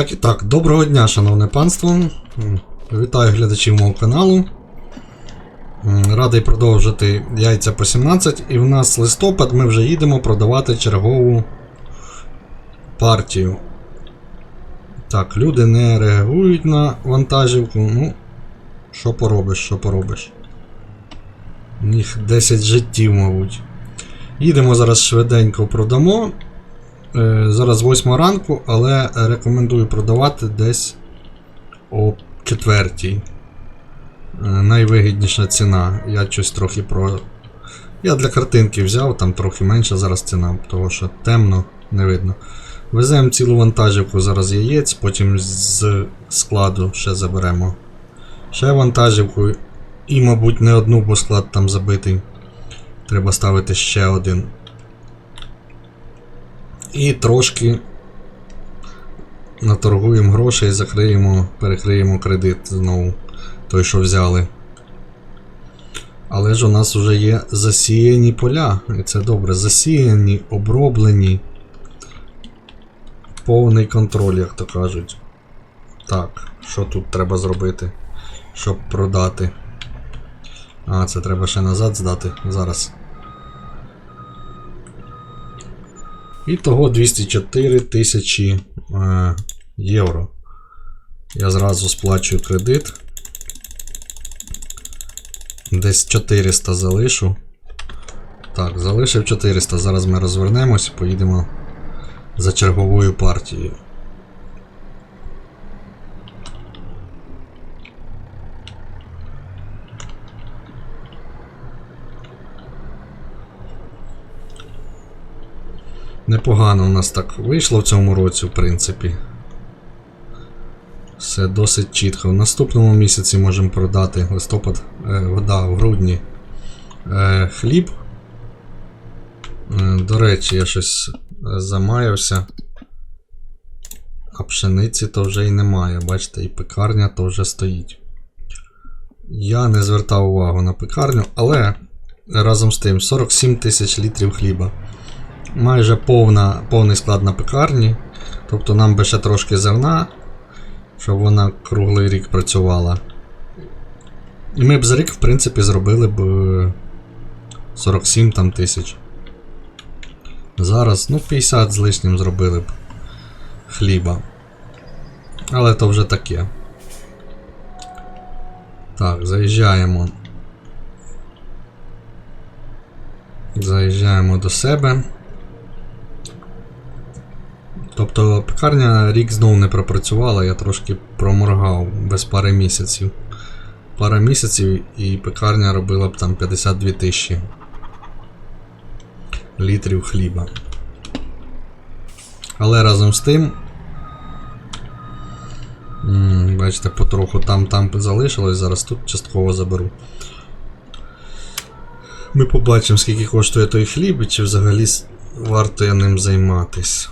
Так і так, доброго дня, шановне панство. Вітаю глядачів мого каналу. Радий продовжити яйця по 17. І в нас листопад, ми вже їдемо продавати чергову партію. Так, люди не реагують на вантажівку. Ну, що поробиш, що поробиш. У них 10 життів, мабуть. Їдемо зараз швиденько продамо. Е, Зараз 8 ранку, але рекомендую продавати десь о 4. Найвигідніша ціна. Я щось трохи про. Я для картинки взяв, там трохи менша зараз ціна, тому що темно, не видно. Веземо цілу вантажівку зараз яєць, потім з складу ще заберемо. Ще вантажівку. І, мабуть, не одну, бо склад там забитий. Треба ставити ще один. І трошки наторгуємо грошей закриємо, перекриємо кредит знову, той, що взяли. Але ж у нас вже є засіяні поля, і це добре. Засіяні, оброблені. Повний контроль, як то кажуть. Так, що тут треба зробити, щоб продати? А, це треба ще назад здати зараз. І того 204 тисячі е, євро. Я зразу сплачую кредит. Десь 400 залишу. Так, залишив 400. Зараз ми розвернемось і поїдемо за черговою партією. Непогано у нас так вийшло в цьому році, в принципі. Все досить чітко. В наступному місяці можемо продати листопад, е, вода в грудні е, хліб. Е, до речі, я щось замаявся. А пшениці то вже і немає. Бачите, і пекарня то вже стоїть. Я не звертав увагу на пекарню, але разом з тим 47 тисяч літрів хліба майже повна, повний склад на пекарні. Тобто нам би ще трошки зерна, щоб вона круглий рік працювала. І ми б за рік, в принципі, зробили б е, 47 там тисяч. Зараз, ну, 50 з лишнім зробили б хліба. Але то вже таке. Так, заїжджаємо. Заїжджаємо до себе. Тобто пекарня рік знову не пропрацювала, я трошки проморгав без пари місяців. Пара місяців і пекарня робила б там 52 тисячі літрів хліба. Але разом з тим. Бачите, потроху там там залишилось, зараз тут частково заберу. Ми побачимо, скільки коштує той хліб і чи взагалі варто я ним займатись.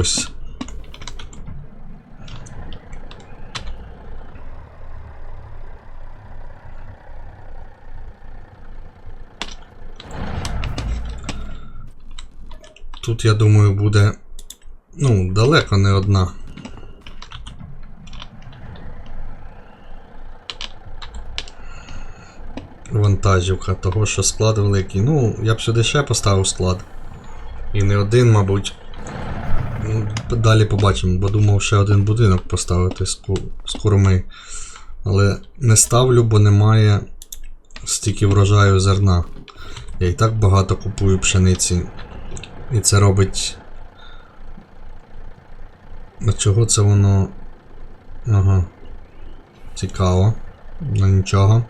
Ось. Тут, я думаю, буде. Ну, далеко не одна. Вантажівка, того що склад великий. Ну, я б сюди ще поставив склад. І не один, мабуть. Далі побачимо, бо думав ще один будинок поставити з курми. Але не ставлю, бо немає стільки врожаю зерна. Я і так багато купую пшениці. І це робить А чого це воно. Ага. Цікаво. Ну нічого.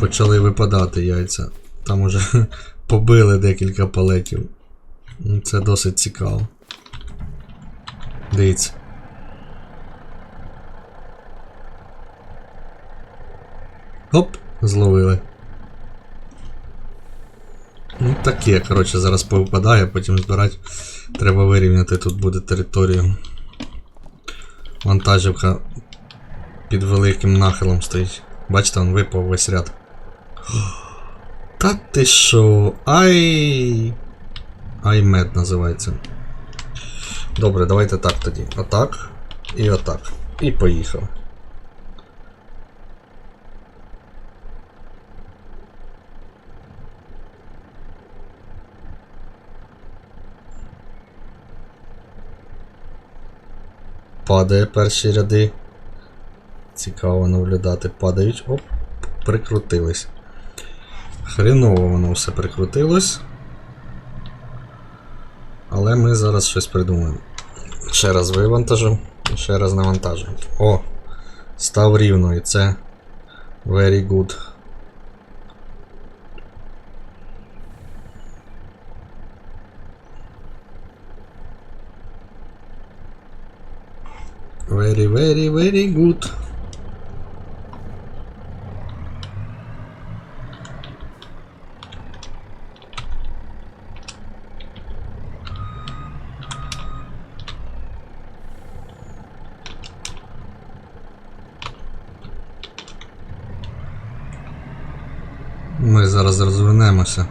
Почали випадати яйця. Там уже побили декілька палетів. Ну, Це досить цікаво. Дивіться. Оп, зловили. Ну таке, коротше, зараз повипадає, потім збирати. Треба вирівняти, тут буде територію. Вантажівка під великим нахилом стоїть. Бачите, он випав весь ряд. Та ти що? Ай. Аймед називається. Добре, давайте так тоді. Отак. І отак. І поїхав. Падає перші ряди. Цікаво наблюдати. Падають. Оп, прикрутились. Хреново воно все прикрутилось. Але ми зараз щось придумаємо. Ще раз вивантажу, і ще раз навантажу. О! Став рівно і це very good. Very, very, very good. Ми зараз розвернемося.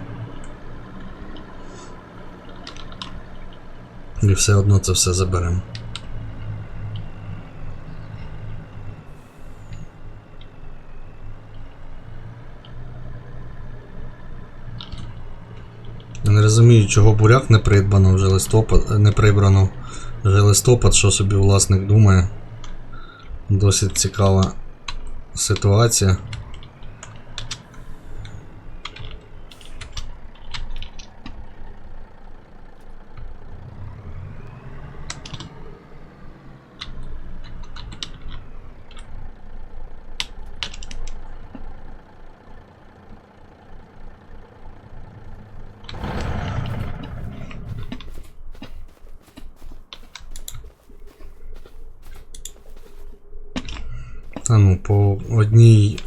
І все одно це все заберемо. Я не розумію, чого буряк не придбано вже листопад, не прибрано вже листопад, що собі власник думає. Досить цікава ситуація. Та ну, по одній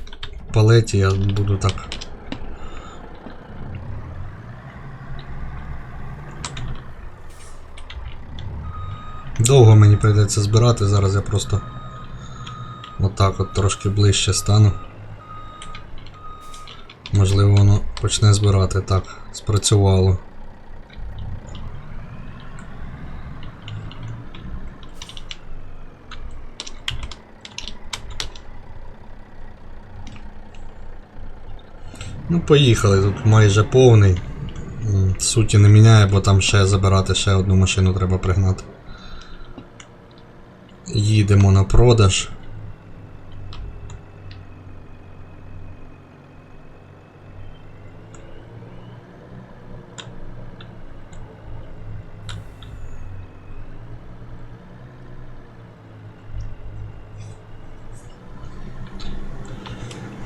палеті я буду так. Довго мені прийдеться збирати, зараз я просто отак от трошки ближче стану. Можливо, воно почне збирати так, спрацювало. Ну, поїхали, тут майже повний. Суті не міняє, бо там ще забирати ще одну машину треба пригнати. Їдемо на продаж.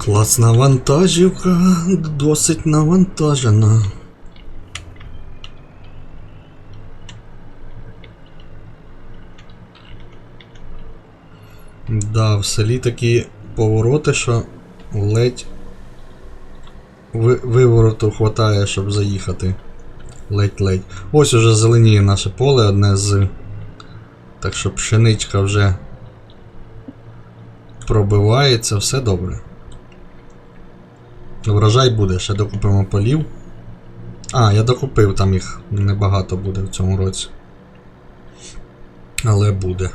Класна вантажівка, досить навантажена. Да, в селі такі повороти, що ледь ви- вивороту хватає, щоб заїхати. Ледь-ледь. Ось уже зеленіє наше поле одне з. Так що пшеничка вже пробивається, все добре. Врожай буде, ще докупимо полів. А, я докупив, там їх небагато буде в цьому році. Але буде.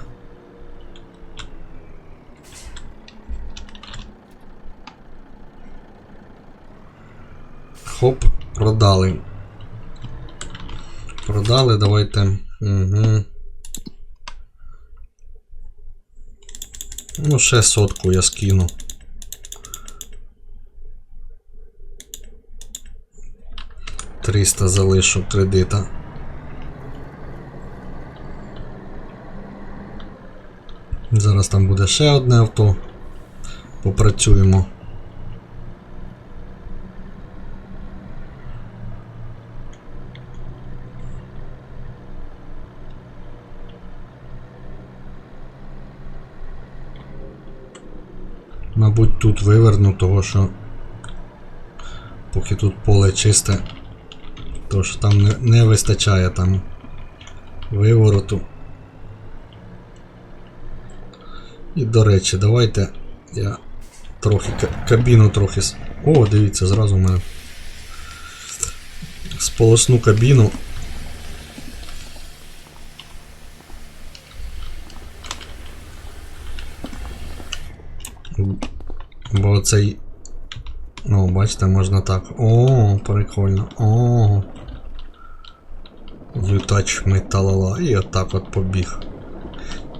Хоп, продали. Продали, давайте. Угу. Ну, ще сотку я скину. Триста залишу кредита. Зараз там буде ще одне авто. Попрацюємо. Мабуть, тут виверну, того що поки тут поле чисте, то що там не, не вистачає там вивороту. І до речі, давайте я трохи кабіну трохи. О, дивіться, зразу в мене. Сполосну кабіну. Бо цей. Ну, бачите, можна так. О, прикольно. О. You touch. І отак от побіг.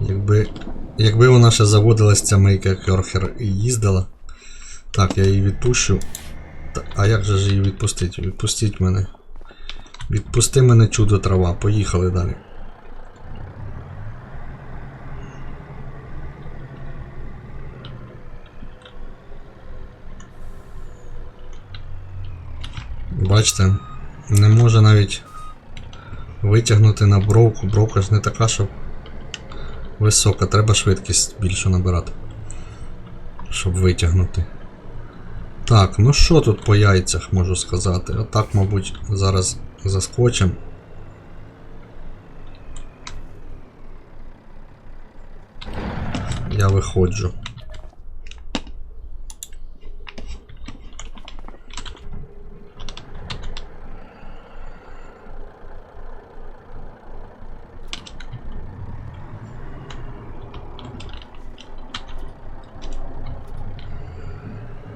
Якби. Якби вона ще заводилась ця мейка Керхер і їздила. Так, я її відпущу. А як же ж її відпустити? Відпустіть мене. Відпусти мене чудо трава. Поїхали далі. Бачите, не може навіть витягнути на бровку. Бровка ж не така, щоб висока. Треба швидкість більше набирати. Щоб витягнути. Так, ну що тут по яйцях можу сказати? Отак, мабуть, зараз заскочим. Я виходжу.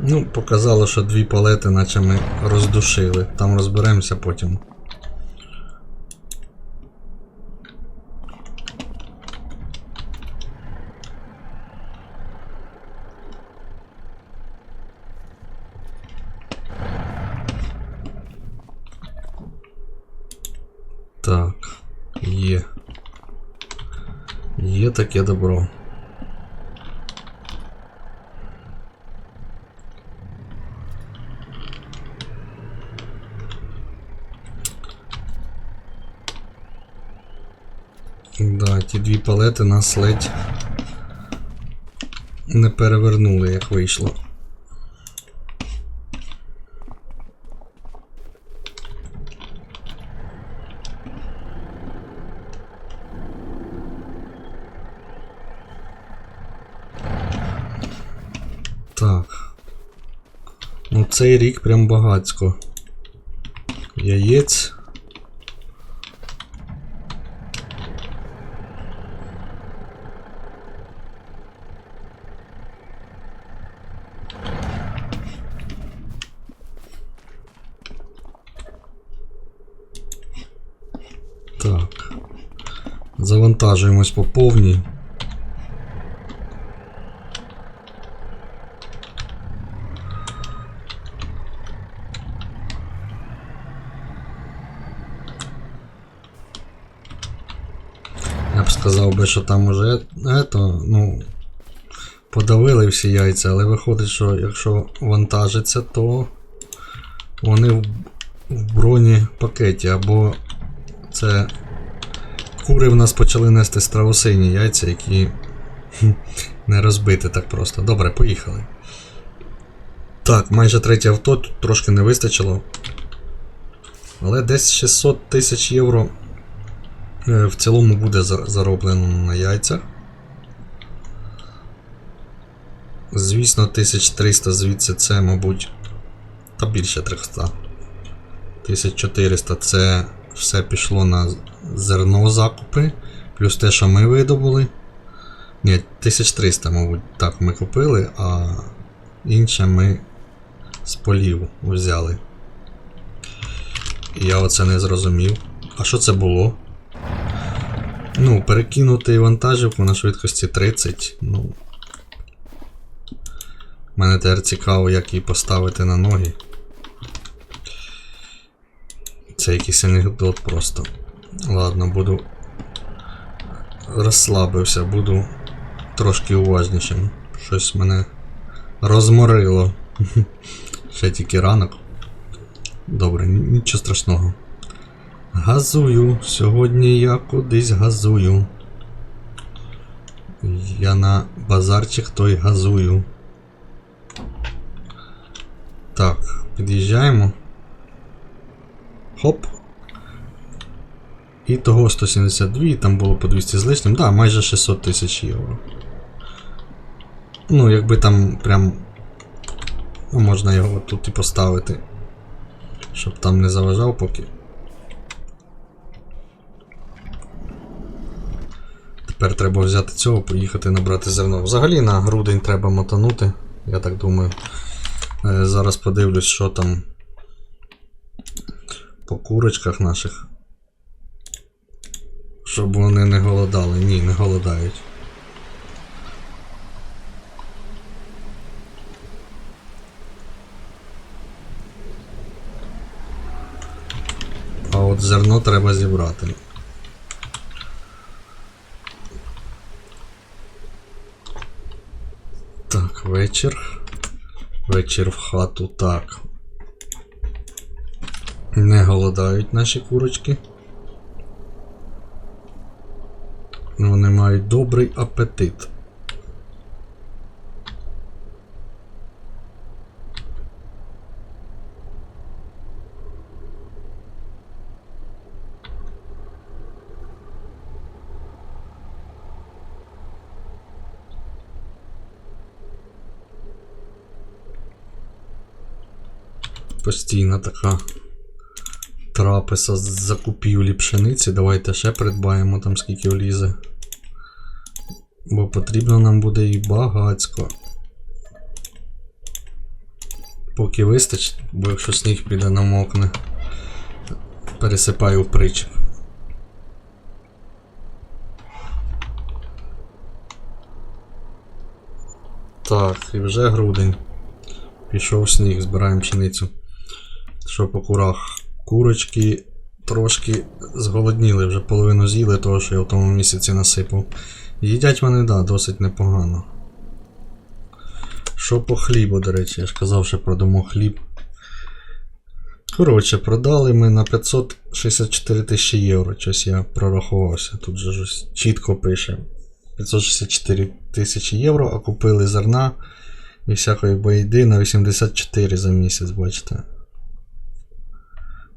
Ну, показало, що дві палети, наче ми роздушили. Там розберемося потім. Так, є. Є таке добро. Да, ті дві палети нас ледь не перевернули, як вийшло. Так. Ну цей рік прям багацько. Яєць. Так. Завантажуємось по повній. Я б сказав би, що там уже ето, ну, подавили всі яйця, але виходить, що якщо вантажиться, то вони в, в бронепакеті або це кури в нас почали нести страусині яйця, які не розбити так просто. Добре, поїхали. Так, майже третє авто, тут трошки не вистачило. Але десь 600 тисяч євро е, в цілому буде зароблено на яйцях. Звісно, 1300 звідси це, мабуть, та більше 300. 1400 це все пішло на зерно закупи, плюс те, що ми видобули. Ні, 1300, мабуть, так ми купили, а інше ми з полів взяли. Я оце не зрозумів. А що це було? Ну, перекинути вантажівку на швидкості 30. Ну. Мене тепер цікаво, як її поставити на ноги. Це якийсь анекдот просто. Ладно, буду. Розслабився, буду трошки уважнішим. Щось мене розморило. Ще тільки ранок. Добре, нічого страшного. Газую. Сьогодні я кудись газую. Я на базарчик той газую. Так, під'їжджаємо. Хоп. І того 172, там було по 200 з лишнім. Да, майже 600 тисяч євро. Ну, якби там прям. Ну, можна його тут і поставити. Щоб там не заважав поки. Тепер треба взяти цього, поїхати набрати зерно. Взагалі на грудень треба мотанути, я так думаю. Е, Зараз подивлюсь, що там по курочках наших. Щоб вони не голодали. Ні, не голодають. А от зерно треба зібрати. Так, вечір. Вечір в хату. Так. Не голодають наші курочки. Вони мають добрий апетит. Постійна така трапеза з закупівлі пшениці. Давайте ще придбаємо там скільки влізе. Бо потрібно нам буде і багацько. Поки вистачить, бо якщо сніг піде намокне, пересипаю в. Так, і вже грудень. Пішов сніг, збираємо пшеницю. Що по курах? Курочки трошки зголодніли, вже половину з'їли того, що я в тому місяці насипав. Їдять вони, да, досить непогано. Що по хлібу, до речі, я ж казав, що продамо хліб. Коротше, продали ми на 564 тисячі євро. Щось я прорахувався. Тут же щось чітко пише. 564 тисячі євро, а купили зерна і всякої байди на 84 за місяць, бачите.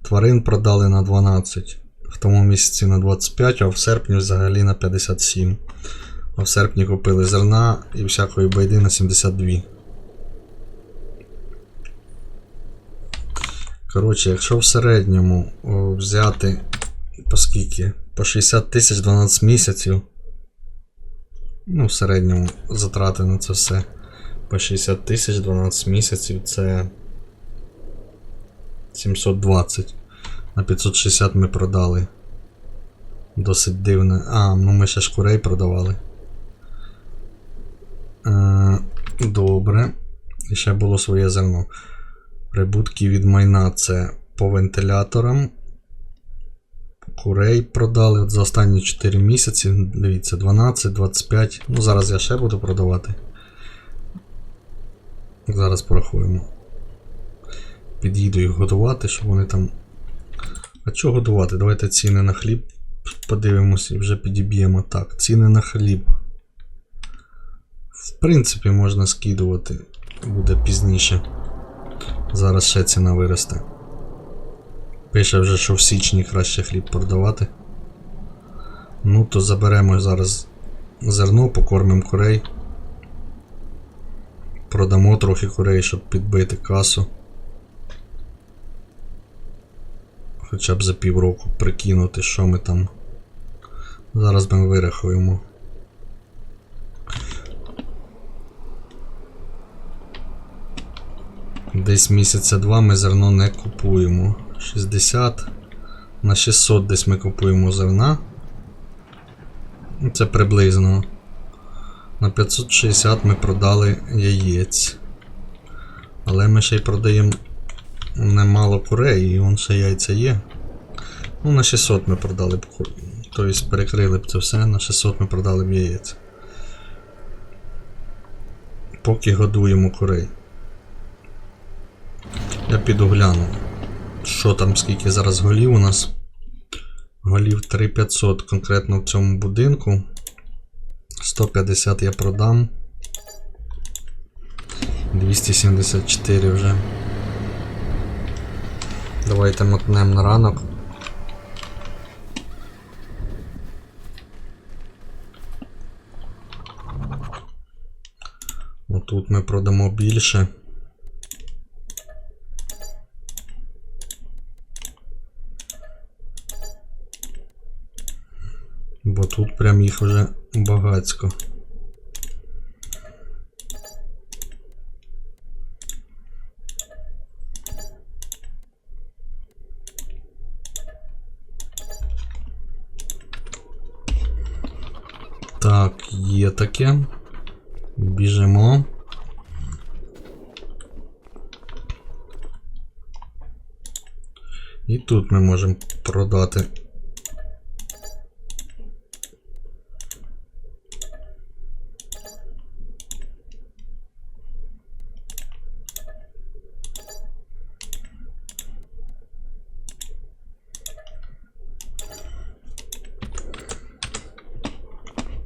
Тварин продали на 12, в тому місяці на 25, а в серпні взагалі на 57. А в серпні купили зерна і всякої байди на 72. Коротше, якщо в середньому взяти по скільки? По 60 тисяч 12 місяців. Ну, в середньому затрати на це все. По 60 тисяч 12 місяців це 720. На 560 ми продали. Досить дивно. А, ну ми ще ж курей продавали. Е, добре. І ще було своє зерно. Прибутки від майна це по вентиляторам. Курей продали от за останні 4 місяці. Дивіться, 12, 25. Ну, зараз я ще буду продавати. Зараз порахуємо. Під'їду їх готувати, щоб вони там. А чого готувати? Давайте ціни на хліб подивимося і вже підіб'ємо. Так, ціни на хліб. В принципі, можна скидувати. Буде пізніше. Зараз ще ціна виросте. Пише вже, що в січні краще хліб продавати. Ну, то заберемо зараз зерно, покормимо курей. Продамо трохи курей, щоб підбити касу. Хоча б за півроку прикинути, що ми там. Зараз ми вирахуємо. Десь місяця два ми зерно не купуємо. 60 на 600 десь ми купуємо зерна. Це приблизно. На 560 ми продали яєць. Але ми ще й продаємо немало курей, і вон ще яйця є. Ну, на 600 ми продали б Тобто перекрили б це все, на 600 ми продали б яєць. поки годуємо курей. Я піду гляну. Що там, скільки зараз голів у нас? Голів 3500 конкретно в цьому будинку. 150 я продам. 274 вже. Давайте мотнем на ранок. Отут ми продамо більше. Бо тут прям їх вже багацько. Так, таке. Біжимо. І тут ми можемо продати.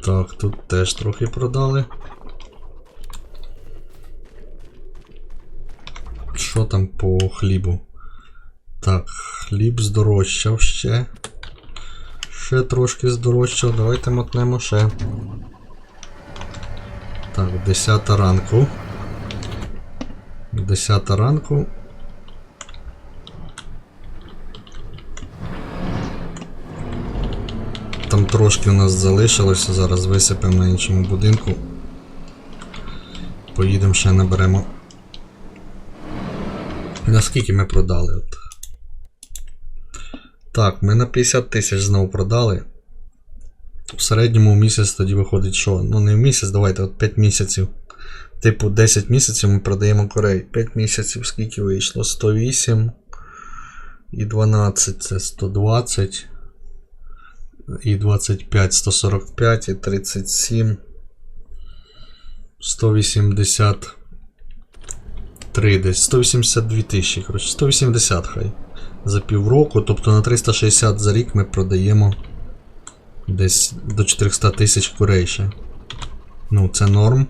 Так, тут теж трохи продали. Що там по хлібу? Так, хліб здорожчав ще. Ще трошки здорожчав. Давайте мотнемо ще. Так, 10 ранку. 10 ранку. Там трошки у нас залишилося, зараз висипемо на іншому будинку. Поїдемо ще наберемо. Наскільки ми продали? От. Так, ми на 50 тисяч знову продали. В середньому місяць тоді виходить, що? Ну не в місяць, давайте, от 5 місяців. Типу 10 місяців ми продаємо корей. 5 місяців скільки вийшло? 108 і 12 це 120. І 25, 145, і 37. 183 десь. 182 тисячі, коротше, 180 хай. За півроку, тобто на 360 за рік ми продаємо десь до 400 тисяч курей. Ну, це норм.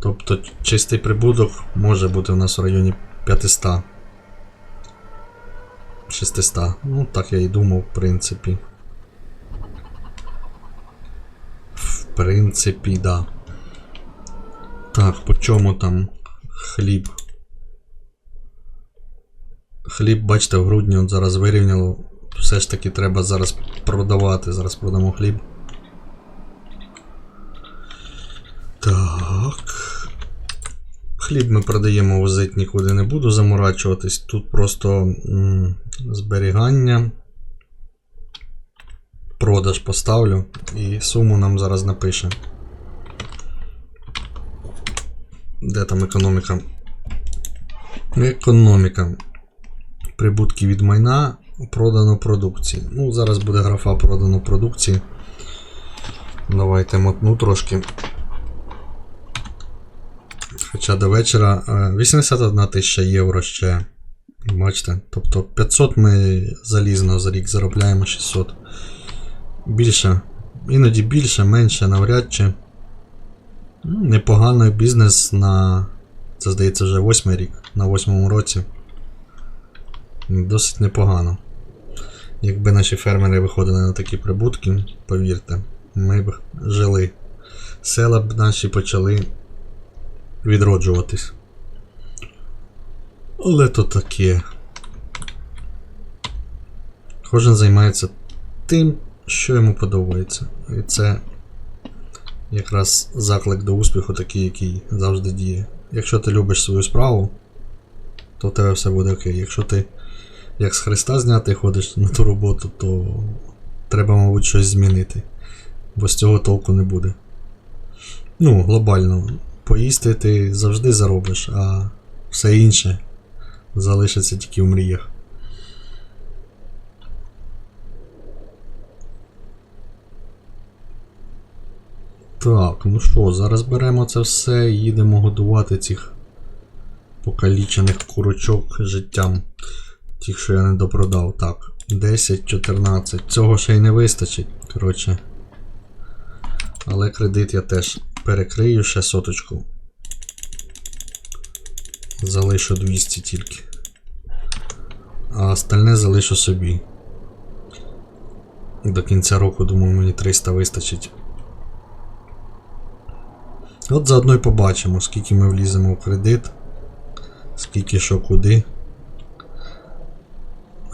Тобто чистий прибуток може бути у нас в районі 500. 600. Ну, так я і думав, в принципі. В принципі, да. Так, по чому там хліб? Хліб, бачите, в грудні от зараз вирівняло. Все ж таки треба зараз продавати. Зараз продамо хліб. Так. Хліб ми продаємо, возити нікуди не буду заморачуватись. Тут просто м, зберігання. Продаж поставлю і суму нам зараз напише. Де там економіка? Економіка. Прибутки від майна продано продукції. Ну, зараз буде графа продано продукції. Давайте мотну трошки. Хоча до вечора е, 81 тисяча євро ще. Бачите? Тобто 500 ми залізно за рік заробляємо 600. Більше. Іноді більше, менше, навряд чи. Ну, Непоганий бізнес на. Це здається вже восьмий рік, на восьмому році. Досить непогано. Якби наші фермери виходили на такі прибутки, повірте, ми б жили. Села б наші почали відроджуватись. Але то таке. Кожен займається тим, що йому подобається. І це якраз заклик до успіху, такий, який завжди діє. Якщо ти любиш свою справу, то в тебе все буде окей. Якщо ти як з Христа знятий ходиш на ту роботу, то треба, мабуть, щось змінити. Бо з цього толку не буде. Ну, глобально. Поїсти ти завжди заробиш, а все інше залишиться тільки в мріях. Так, ну що, зараз беремо це все і їдемо годувати цих покалічених курочок життям. Тих, що я не допродав. Так, 10, 14. Цього ще й не вистачить. Коротше. Але кредит я теж перекрию ще соточку. Залишу 200 тільки. А остальне залишу собі. До кінця року, думаю, мені 300 вистачить. От заодно й побачимо, скільки ми вліземо в кредит, скільки що куди.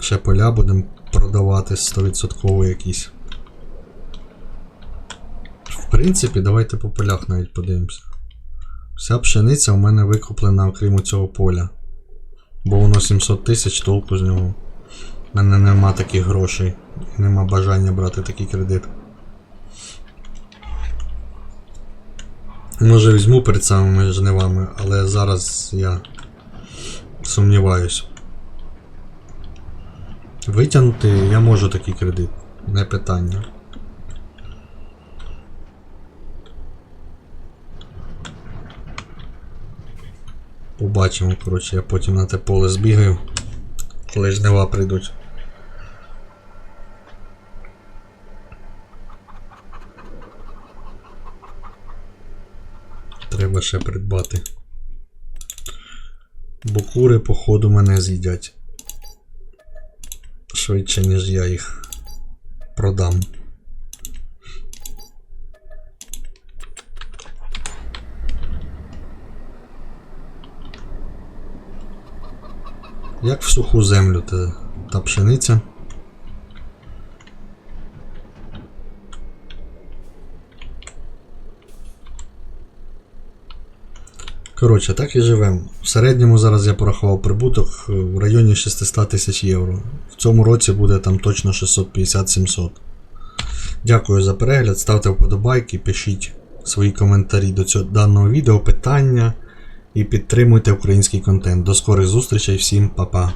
Ще поля будемо продавати 100% якісь. В принципі, давайте по полях навіть подивимося. Вся пшениця у мене викуплена окрім цього поля. Бо воно 700 тисяч толку з нього. У мене нема таких грошей. Нема бажання брати такий кредит. Може візьму перед самими жнивами, але зараз я сумніваюсь. Витягнути я можу такий кредит, не питання. Побачимо, коротше, я потім на те поле збігаю, коли жнива прийдуть. Треба ще придбати. Бо кури, походу, мене з'їдять. Швидше, ніж я їх продам. Як в суху землю та, та пшениця. Коротше, так і живемо. В середньому зараз я порахував прибуток е, в районі 600 тисяч євро. В цьому році буде там точно 650-700. Дякую за перегляд, ставте вподобайки, пишіть свої коментарі до цього даного відео, питання і підтримуйте український контент. До скорих зустрічей, всім па-па.